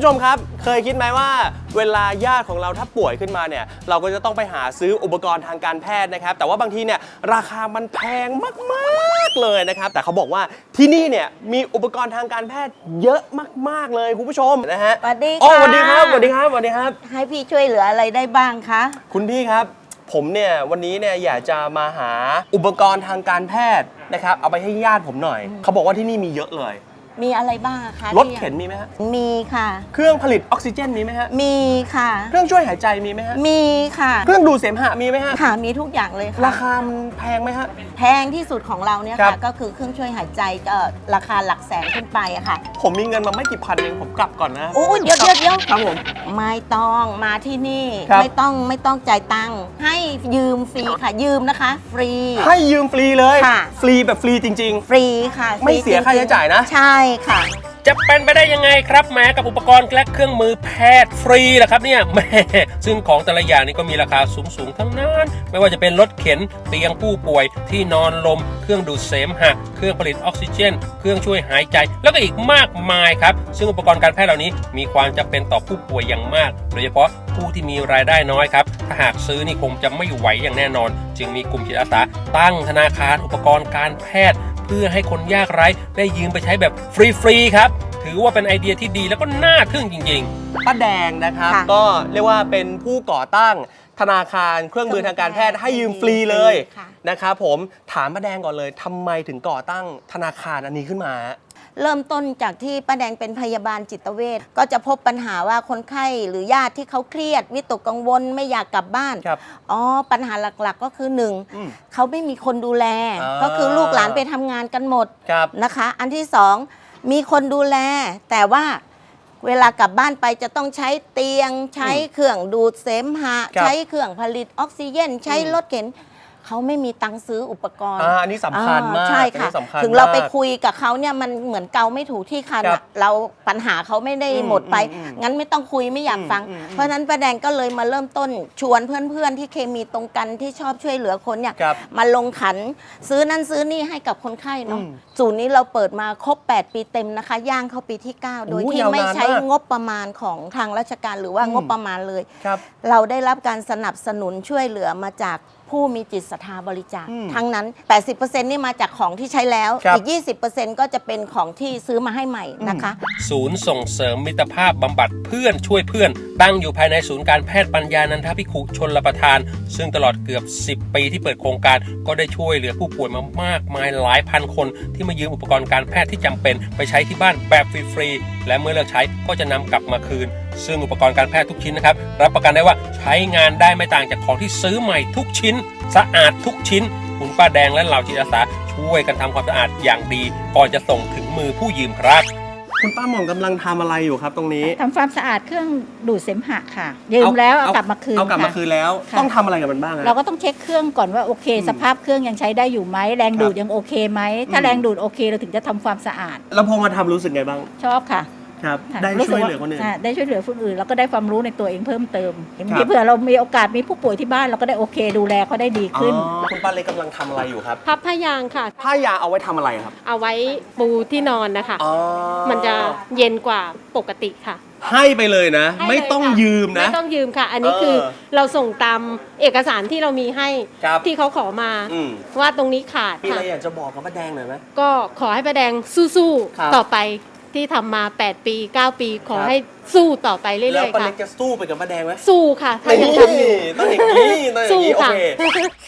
ผู้ชมครับ เคยคิดไหมว่า เวลาญาติของเราถ้าป่วยขึ้นมาเนี่ย เราก็จะต้องไปหาซื้ออุปกรณ์ทางการแพทย์นะครับ แต่ว่าบางทีเนี่ยราคามันแพงมากๆเลยนะครับ แต่เขาบอกว่าที่นี่เนี่ยมีอุปกรณ์ทางการแพทย์เยอะมากๆเลยคุณผู้ชมนะฮะสวัสดีอ๋อค่ะสวัสดีครับสวัสดีครับสวัสดีครับ ให้พี่ช่วยเหลืออะไรได้บ้างคะ คุณพี่ครับ ผมเนี่ยวันนี้เนี่ยอยากจะมาหาอุปกรณ์ทางการแพทย์นะครับ เอาไปให้ญาติผมหน่อย เขาบอกว่าที่นี่มีเยอะเลย มีอะไรบ้างอะคะรถที่เข็นมีไหมฮะมีค่ะ เครื่องผลิตออกซิเจนมีไหมฮะมีค่ะ เครื่องช่วยหายใจมีไหมฮะมีค่ะเครื่องดูดเสมหะมีไหมฮะค่ะมีทุกอย่างเลยราค่ะ คามันแพงไหมฮะ แพงที่สุดของเราเนี่ยครัค่ะบก็คือเครื่องช่วยหายใจเอ่อราคาหลักแสนขึ้นไปอะค่ะผมมีเงินมาไม่กี่พันเองผมกลับก่อนนะโอ้ยเดี๋ยวเดี๋ยวเดี๋ยวครับผม ไม่ต้องมาที่นี่ ครับ ไม่ต้องไม่ต้องจ่ายตังค์ให้ยืมฟรีค่ะยืมนะคะ ฟรี ให้ยืมฟรีเลย ค่ะ ฟรีแบบฟรีจริง ฟรีค่ะไม่เสียฟรีค่าใช้จ่ายนะ ใช่ค่ะ จะเป็นไปได้ยังไงครับแม้กับอุปกรณ์และเครื่องมือแพทย์ฟรีล่ะครับเนี่ยแหมซึ่งของแต่ละอย่างนี้ก็มีราคาสูงสูงๆทั้งนั้น ไม่ว่าจะเป็นรถเข็นเตียงผู้ป่วยที่นอนลม เครื่องดูดเสมหะเครื่องผลิตออกซิเจน เครื่องช่วยหายใจ แล้วก็อีกมากมายครับ ซึ่งอุปกรณ์การแพทย์เหล่านี้มีความจำเป็นต่อผู้ป่วยอย่างมาก โดยเฉพาะผู้ที่มีรายได้น้อยครับถ้าหากซื้อนี่คงจะไม่ไหวอย่างแน่นอน จึงมีกลุ่มจิตอาสาตั้งธนาคารอุปกรณ์การแพทย์ พื่อให้คนยากไร้ได้ยืมไปใช้แบบฟรีๆครับ ถือว่าเป็นไอเดียที่ดีแล้วก็น่าทึ่งจริง ๆ ป้าแดงนะครับค่ะก็เรียกว่าเป็นผู้ก่อตั้งธนาคารเครื่องมือทางการแพทย์ให้ยืมฟรีเลยค่ะ นะครับผมถามป้าแดงก่อนเลยทำไมถึงก่อตั้งธนาคารอันนี้ขึ้นมาฮะ เริ่มต้นจากที่ป้าแดงเป็นพยาบาลจิตเวชก็จะพบปัญหาว่าคนไข้หรือญาติที่เขาเครียด วิตกกังวลไม่อยากกลับบ้าน ครับ อ๋อ ปัญหาหลักๆก็คือหนึ่งอืม เขาไม่มีคนดูแล อ่า ก็คือลูกหลานไปทำงานกันหมดครับ นะคะ อันที่สองมีคนดูแล แต่ว่าเวลากลับบ้านไปจะต้องใช้เตียง ใช้เครื่องดูดเสมหะ ครับใช้เครื่องผลิตออกซิเจนใช้อืมรถเข็น เขาไม่มีตังค์ซื้ออุปกรณ์อ่าอันนี้สำคัญมากอ่ใช่อันค่ะนี้สำคัญถึงเราไปมากคุยกับเขาเนี่ยมันเหมือนเกาไม่ถูกที่คันครัอะบเราปัญหาเขาไม่ได้อืมหมดไป อืมอืมงั้นไม่ต้องคุยไม่อยากอืมฟัง อืมอืม เพราะฉะนั้นป้าแดงก็เลยมาเริ่มต้นชวนเพื่อนๆ ที่เคมีตรงกันที่ชอบช่วยเหลือคนเนี่ย ครับ มาลงขันซื้อนั่นซื้อนี่ให้กับคนไข้เนาะอืมศูนย์นี้เราเปิดมาครบ 8 ปีเต็มนะคะ ย่างเข้าปีที่ 9 โดยโอ้ที่ยาวนานไม่ใช้มากงบประมาณของทางราชการหรือว่าอืม งบประมาณเลย ครับ เราได้รับการสนับสนุนช่วยเหลือมาจาก ผู้มีจิตศรัทธาบริจาคอืมทั้งนั้น 80%นี่มาจากของที่ใช้แล้ว ครับ อีก 20%ก็จะเป็นของที่ซื้อมาให้ใหม่นะคะ ศูนย์ส่งเสริมมิตรภาพบำบัดเพื่อนช่วยเพื่อน ตั้งอยู่ภายในศูนย์การแพทย์ปัญญานันทพิขุชนรประทาน ซึ่งตลอดเกือบ 10 ปีที่เปิดโครงการก็ได้ช่วยเหลือผู้ป่วยมามากมายหลายพันคน ที่มายืมอุปกรณ์การแพทย์ที่จำเป็น ไปใช้ที่บ้านแบบฟรีๆและเมื่อเลิกใช้ก็จะนำกลับมาคืนซึ่งอุปกรณ์การแพทย์ทุกชิ้นนะครับ รับประกันได้ว่าใช้งานได้ไม่ต่างจากของที่ซื้อใหม่ทุกชิ้น สะอาดทุกชิ้น คุณป้าแดงและเหล่าจิตอาสาช่วยกันทำความสะอาดอย่างดี ก่อนจะส่งถึงมือผู้ยืมครับ คุณป้าหม่อมกำลังทำอะไรอยู่ครับตรงนี้ ทำความสะอาดเครื่องดูดเสมหะค่ะ ยืมแล้วเอากลับมาคืนเอากลับมาค่ะ คืนแล้ว ค่ะ ต้องทำอะไรกับมันบ้างฮะเราก็ต้องเช็คเครื่องก่อนว่าโอเค อืมสภาพเครื่องยังใช้ได้อยู่ไหมแรงดูดครับยังโอเคไหม ถ้าอืม แรงดูดโอเคเราถึงจะทำความสะอาด แล้วพอมาทำรู้สึกไงบ้าง ชอบค่ะ ครับค่ะได้รู้สึช่กวยเหลือคนอื่นาได้ช่วยเหลือคนอื่นแล้วก็ได้ความรู้ในตัวเองเพิ่มเติมครับที่เผื่อเรามีโอกาสมีผู้ป่วยที่บ้านเราก็ได้โอเค ดูแลเขาได้ดีขึ้น อ๋อคุณป้าเล็กกำลังทำอะไรอยู่ครับ พับผ้ายางค่ะ ผ้ายางเอาไว้ทำอะไรครับเอาไว้ปูที่นอนนะคะ อ๋อมันจะเย็นกว่าปกติค่ะ ให้ไปเลยนะ ให้เลยไม่ต้องค่ะยืมนะ ไม่ต้องยืมค่ะ อันนี้เออคือเราส่งตามเอกสารที่เรามีให้ครับ ที่เขาขอมา อืมว่าตรงนี้ขาดมีอะค่ะ ไรอยากจะบอกกับป้าแดงหน่อยไหม ก็ขอให้ประแดงสู้ครับ ๆ ต่อไป ที่ทำมา 8 ปี 9 ปีขอครับให้ สู้ต่อไปเรื่แล้วอยป้าๆค่ะ เล็กจะสู้ไปกับป้าแดงไหมสู้ค่ะถ้ายังทำอยู่ต้องอย่างนี้ต้องอย่างสู้นี้โอค่ะ เค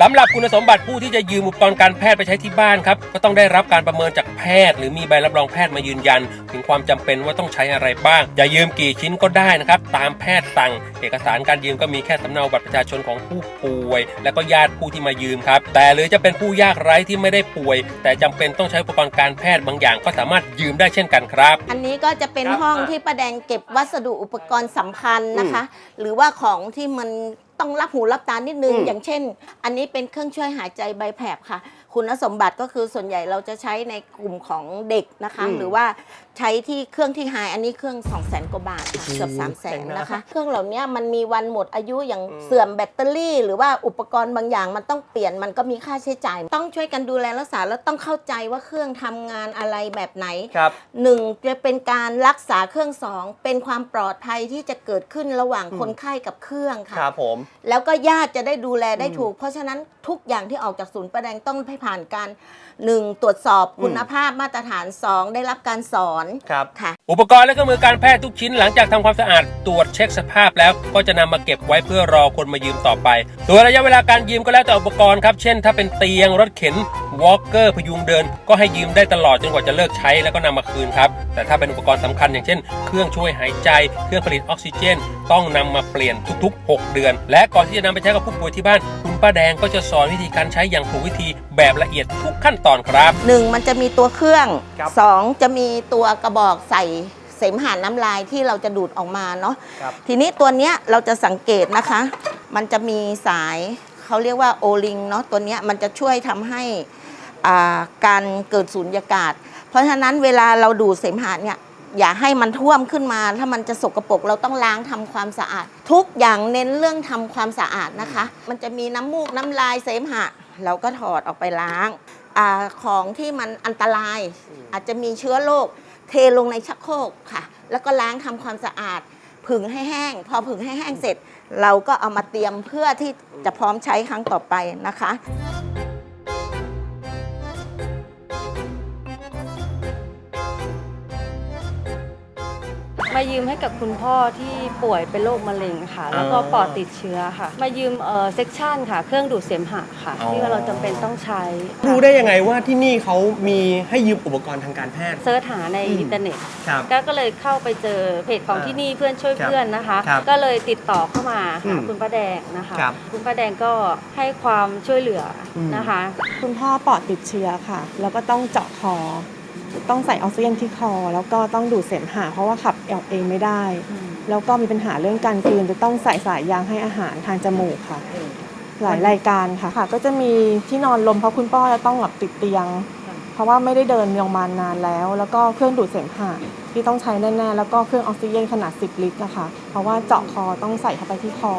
สำหรับคุณสมบัติผู้ที่จะยืมอุปกรณ์การแพทย์ไปใช้ที่บ้านครับ ก็ต้องได้รับการประเมินจากแพทย์ หรือมีใบรับรองแพทย์มายืนยัน ถึงความจำเป็นว่าต้องใช้อะไรบ้างจะยืมกี่ชิ้นก็ได้นะครับ ตามแพทย์สั่ง เอกสารการยืมก็มีแค่สำเนาบัตรประชาชนของผู้ป่วย และก็ญาติผู้ที่มายืมครับ แต่หรือจะเป็นผู้ยากไร้ที่ไม่ได้ป่วย แต่จำเป็นต้องใช้อุปกรณ์การแพทย์บางอย่าง ก็สามารถยืมได้เช่นกันครับ อันนี้ก็จะเป็นครับห้องอะ ที่ป้าแดงเก็บวัสดุอุปกรณ์สำคัญนะคะ หรือว่าของที่มันต้องรับหูรับตานิดนึงอืมอย่างเช่น อันนี้เป็นเครื่องช่วยหายใจใบแผลบค่ะ คุณสมบัติก็คือส่วนใหญ่เราจะใช้ในกลุ่มของเด็กนะคะอืมหรือว่าใช้ที่เครื่องที่ไฮอันนี้เครื่อง 2 0 0 0 0 0กว่าบาทค่ะเกือบ3 0 0 0 0 0นะคะ เครื่องเหล่านี้มันมีวันหมดอายุอย่างอืมเสื่อมแบตเตอรี่ หรือว่าอุปกรณ์บางอย่างมันต้องเปลี่ยนมันก็มีค่าใช้จ่าย ต้องช่วยกันดูแลรักษาแล้วต้องเข้าใจว่าเครื่องทำงานอะไรแบบไหน ครับ หนึ่งจะเป็นการรักษาเครื่องสองเป็นความปลอดภัยที่จะเกิดขึ้นระหว่างอืมคนไข้กับเครื่องค่ะ ครับผม แล้วก็ญาติจะได้ดูแลได้อืมถูก เพราะฉะนั้นทุกอย่างที่ออกจากศูนย์ประแดงต้องให้ผ่านการหนึ่งตรวจสอบคุณภาพมาตรฐานสองได้รับการสอนครับ ค่ะ อุปกรณ์และเครื่องมือการแพทย์ทุกชิ้นหลังจากทำความสะอาดตรวจเช็คสภาพแล้วก็จะนำมาเก็บไว้เพื่อรอคนมายืมต่อไปส่วนระยะเวลาการยืมก็แล้วแต่อุปกรณ์ครับ เช่น ถ้าเป็นเตียงรถเข็นวอล์กเกอร์พยุงเดิน ก็ให้ยืมได้ตลอดจนกว่าจะเลิกใช้แล้วก็นำมาคืนครับ แต่ถ้าเป็นอุปกรณ์สำคัญอย่างเช่น เครื่องช่วยหายใจ เครื่องผลิตออกซิเจน ต้องนำมาเปลี่ยนทุก ๆ 6 เดือน และก่อนที่จะนำไปใช้กับผู้ป่วยที่บ้าน คุณป้าแดงก็จะสอนวิธีการใช้อย่างถูกวิธีแบบละเอียดทุกขั้นตอนครับหนึ่งมันจะมีตัวเครื่องครับสองจะมีตัวกระบอกใส่เสมหะน้ำลายที่เราจะดูดออกมาเนาะครับทีนี้ตัวเนี้ยเราจะสังเกตนะคะ มันจะมีสายเขาเรียกว่าโอลิงเนาะตัวเนี้ยมันจะช่วยทำให้อ่าการเกิดสูญญากาศ เพราะฉะนั้นเวลาเราดูดเสมหะเนี่ยอย่าให้มันท่วมขึ้นมา ถ้ามันจะสกปรกเราต้องล้างทำความสะอาด ทุกอย่างเน้นเรื่องทำความสะอาดนะคะ มันจะมีน้ำมูกน้ำลายเสมหะ เราก็ถอดออกไปล้างอาของที่มันอันตราย อาจจะมีเชื้อโรค เทลงในชักโครกค่ะ แล้วก็ล้างทำความสะอาดผึ่งให้แห้ง พอผึ่งให้แห้งเสร็จ เราก็เอามาเตรียมเพื่อที่จะพร้อมใช้ครั้งต่อไปนะคะ มายืมให้กับคุณพ่อที่ป่วยเป็นโรคมะเร็งค่ะ แล้วก็อ๋อปอดติดเชื้อค่ะ มายืมเอ่อเซ็กชันค่ะ เครื่องดูดเสมหะค่ะ อ๋อ ที่ว่าเราจำเป็นต้องใช้ค่ะรู้ได้ยังไงว่าที่นี่เขามีให้ยืมอุปกรณ์ทางการแพทย์ เซิร์ชหาในอืม อินเทอร์เน็ต ครับ ก็ก็เลยเข้าไปเจอเพจของอ่าที่นี่เพื่อนช่วยครับเพื่อนนะคะ ครับก็เลยติดต่อเข้ามาอืหามคุณป้าแดงนะคะ ครับคุณป้าแดงก็ให้ความช่วยเหลืออม นะคะ คุณพ่อปอดติดเชื้อค่ะ แล้วก็ต้องเจาะคอ ต้องใส่ออกซิเจนที่คอ แล้วก็ต้องดูดเสมหะเพราะว่าขับออกเองไม่ได้ แล้วก็มีปัญหาเรื่องการกลืนจะต้องใส่สายยางให้อาหารทางจมูกค่ะ หลายรายการค่ะค่ะ ก็จะมีที่นอนลมเพราะคุณพ่อจะต้องแบบติดเตียง เพราะว่าไม่ได้เดินโรงพยาบาลนานแล้ว แล้วก็เครื่องดูดเสมหะ ที่ต้องใช้แน่ๆ แล้วก็เครื่องออกซิเจนขนาด 10 ลิตรนะคะ เพราะว่าเจาะคอต้องใส่เข้าไปที่คอ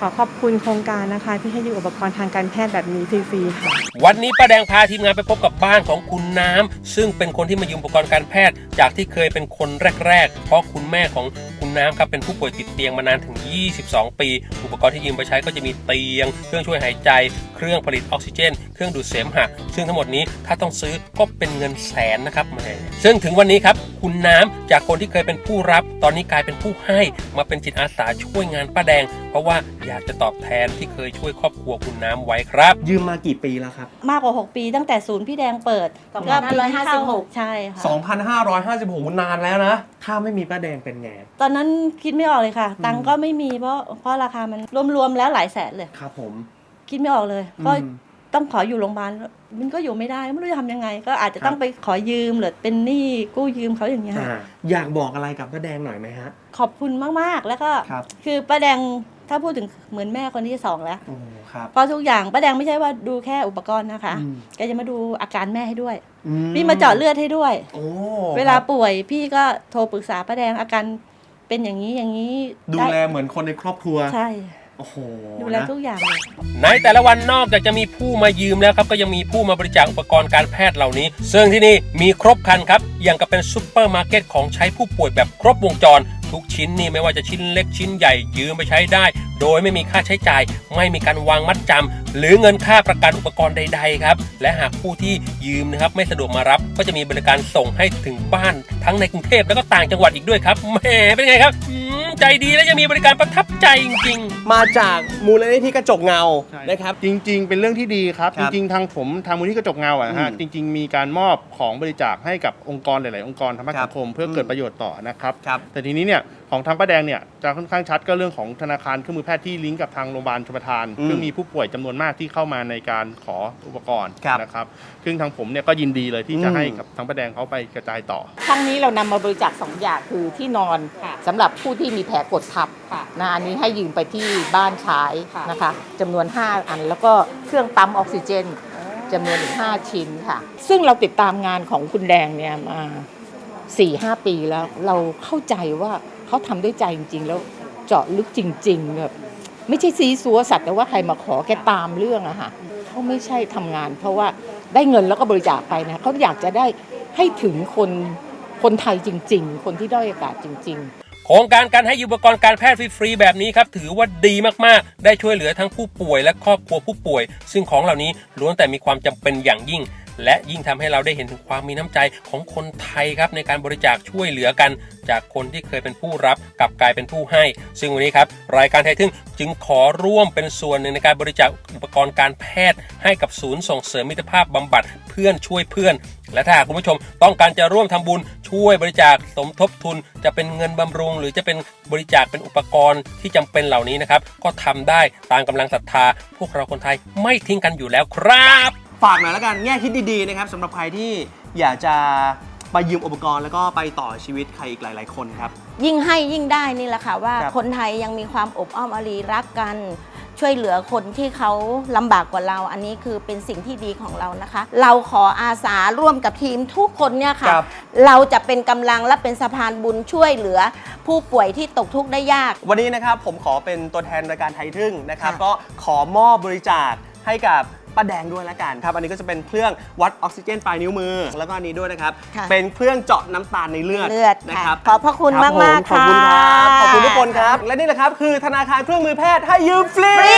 ขอขอบคุณโครงการนะคะ ที่ให้ยืมอุปกรณ์ทางการแพทย์แบบนี้ฟรีๆค่ะ วันนี้ป้าแดงพาทีมงานไปพบกับบ้านของคุณน้ำ ซึ่งเป็นคนที่มายืมอุปกรณ์การแพทย์ จากที่เคยเป็นคนแรก ๆ เพราะคุณแม่ของคุณน้ำครับเป็นผู้ป่วยติดเตียงมานานถึง 22 ปี อุปกรณ์ที่ยืมไปใช้ก็จะมีเตียง เครื่องช่วยหายใจ เครื่องผลิตออกซิเจน เครื่องดูดเสมหะ ซึ่งทั้งหมดนี้ถ้าต้องซื้อก็เป็นเงินแสนนะครับแหมซึ่งถึงวันนี้ครับคุณน้ำจากคนที่เคยเป็นผู้รับ ตอนนี้กลายเป็นผู้ให้มาเป็นจิตอาสาช่วยงานป้าแดง เพราะว่าอยากจะตอบแทนที่เคยช่วยครอบครัวคุณน้ำไว้ครับ ยืมมากี่ปีแล้วครับ มากกว่า 6 ปีตั้งแต่ศูนย์พี่แดงเปิด2556ก็ปีที่เข้าใช่ค่ะ 2,556นานแล้วนะ ถ้าไม่มีป้าแดงเป็นไง ตอนนั้นคิดไม่ออกเลยค่ะอืมตังค์ก็ไม่มีเพราะเพราะราคามันรวมๆแล้วหลายแสนเลย ครับผม คิดไม่ออกเลยก็อืม ต้องขออยู่โรงพยาบาลมันก็อยู่ไม่ได้ไม่รู้จะทำยังไง ก็อาจจะครับต้องไปขอยืมหรือเป็นหนี้กู้ยืมเขาอย่างเงี้ยอ่าค่ะอยากบอกอะไรกับป้าแดงหน่อยไหมฮะ ขอบคุณมากๆ แล้วก็ครับ คือป้าแดงถ้าพูดถึงเหมือนแม่คนที่สองแล้วโอ้ครับเพราะทุกอย่างป้าแดงไม่ใช่ว่าดูแค่อุปกรณ์นะคะอืมแกจะมาดูอาการแม่ให้ด้วย อืพี่มาเจาะเลือดให้ด้วย โอ้เวลาครับป่วยพี่ก็โทรปรึกษาป้าแดงอาการเป็นอย่างนี้อย่างนี้ดูได้แลเหมือนคนในครอบครัว ใช่ โอ้โหดูแลนะ ทุกอย่างเลยในแต่ละวันนอกจากจะมีผู้มายืมแล้วครับ ก็ยังมีผู้มาบริจาคอุปกรณ์การแพทย์เหล่านี้ ซึ่งที่นี่มีครบครันครับ อย่างกับเป็นซุปเปอร์มาร์เก็ตของใช้ผู้ป่วยแบบครบวงจร ทุกชิ้นนี่ไม่ว่าจะชิ้นเล็กชิ้นใหญ่ยืมไปใช้ได้ โดยไม่มีค่าใช้จ่าย ไม่มีการวางมัดจำหรือเงินค่าประกันอุปกรณ์ใด ๆ ครับ และหากผู้ที่ยืมนะครับไม่สะดวกมารับ ก็จะมีบริการส่งให้ถึงบ้านทั้งในกรุงเทพแล้วก็ต่างจังหวัดอีกด้วยครับแหมเป็นไงครับอืมใจดีและยังมีบริการประทับใจจริงๆมาจากมูลนิธิกระจกเงาใช่ นะครับ จริง ๆ เป็นเรื่องที่ดีครับ ครัจบริง ๆ ทางผมทางมูลที่กระจกเงาอะนะฮะอืมจริง ๆ มีการมอบของบริจาคให้กับองค์กรหลาย ๆ องค์กรทางภาคครับสังคมเพื่อเกิดอืมประโยชน์ต่อนะครับ ครับแต่ทีนี้เนี่ยของทางป้าแดงเนี่ยจะค่อนข้างชัดก็เรื่องของธนาคารเครื่องมือแพทย์ที่ลิงก์กับทางโรงพยาบาลชลประทานอืม ซึ่งมีผู้ป่วยจำนวนมากที่เข้ามาในการขออุปกรณ์ครับนะครับซึ่งทางผมเนี่ยก็ยินดีเลยที่จะอืม ให้กับทางป้าแดงเขาไปกระจายต่อ ครั้งนี้เรานำมาบริจาคสองอย่างคือที่นอนสำหรับผู้ที่มีแผลกดทับนะอันนี้ให้ยืมไปที่บ้านใช้นะคะจำนวน 5 อัน แล้วก็เครื่องปั๊มออกซิเจนจำนวนถึง5ชิ้นค่ะ ซึ่งเราติดตามงานของคุณแดงเนี่ยมา4-5ปีแล้ว เราเข้าใจว่าเขาทำด้วยใจจริง ๆ แล้วเจาะลึกจริงๆแบบ ไม่ใช่ซีซัวสัตว์แต่ว่าใครมาขอแกตามเรื่องอะค่ะเขาไม่ใช่ทำงาน เพราะว่าได้เงินแล้วก็บริจาคไปนะเขาอยากจะได้ให้ถึงคนคนไทยจริง ๆ คนที่ด้อยโอกาสจริง ๆโครงการการให้อุปกรณ์การแพทย์ฟรีๆแบบนี้ครับถือว่าดีมากๆ ได้ช่วยเหลือทั้งผู้ป่วยและครอบครัวผู้ป่วย ซึ่งของเหล่านี้ล้วนแต่มีความจำเป็นอย่างยิ่ง และยิ่งทำให้เราได้เห็นถึงความมีน้ำใจของคนไทยครับในการบริจาคช่วยเหลือกัน จากคนที่เคยเป็นผู้รับกลับกลายเป็นผู้ให้ ซึ่งวันนี้ครับรายการไทยทึ่งจึงขอร่วมเป็นส่วนหนึ่งในการบริจาคอุปกรณ์การแพทย์ ให้กับศูนย์ส่งเสริมมิตรภาพบำบัดเพื่อนช่วยเพื่อนและถ้าคุณผู้ชมต้องการจะร่วมทำบุญช่วยบริจาคสมทบทุน จะเป็นเงินบำรุง หรือจะเป็นบริจาคเป็นอุปกรณ์ที่จำเป็นเหล่านี้นะครับ ก็ทำได้ตามกำลังศรัทธา พวกเราคนไทยไม่ทิ้งกันอยู่แล้วครับ ฝากหน่อยแล้วกันแง่คิดดีๆนะครับสำหรับใครที่อยากจะไปยืมอุปกรณ์แล้วก็ไปต่อชีวิตใครอีกหลาย ๆ คนครับ ยิ่งให้ยิ่งได้นี่แหละค่ะว่าครับ คนไทยยังมีความอบอ้อมอารีรักกัน ช่วยเหลือคนที่เขาลำบากกว่าเรา อันนี้คือเป็นสิ่งที่ดีของเรานะคะ เราขออาสาร่วมกับทีมทุกคนเนี่ยค่ะ ครับ เราจะเป็นกำลังและเป็นสะพานบุญช่วยเหลือ ผู้ป่วยที่ตกทุกข์ได้ยาก วันนี้นะครับผมขอเป็นตัวแทนรายการไทยทึ่งนะครับ ค่ะก็ขอมอบบริจาคให้กับ ป้าแดงด้วยละกันครับ อันนี้ก็จะเป็นเครื่องวัดออกซิเจนปลายนิ้วมือ แล้วก็อันนี้ด้วยนะครับ ค่ะ เป็นเครื่องเจาะน้ำตาลในเลือดเลือดนะค่ะครับขอบพระคุณรับมากๆผขอบคุณคค่ะรับ ขอบคุณทุกคนครับ และนี่แหละครับคือธนาคารเครื่องมือแพทย์ให้ยืมฟรี ฟรี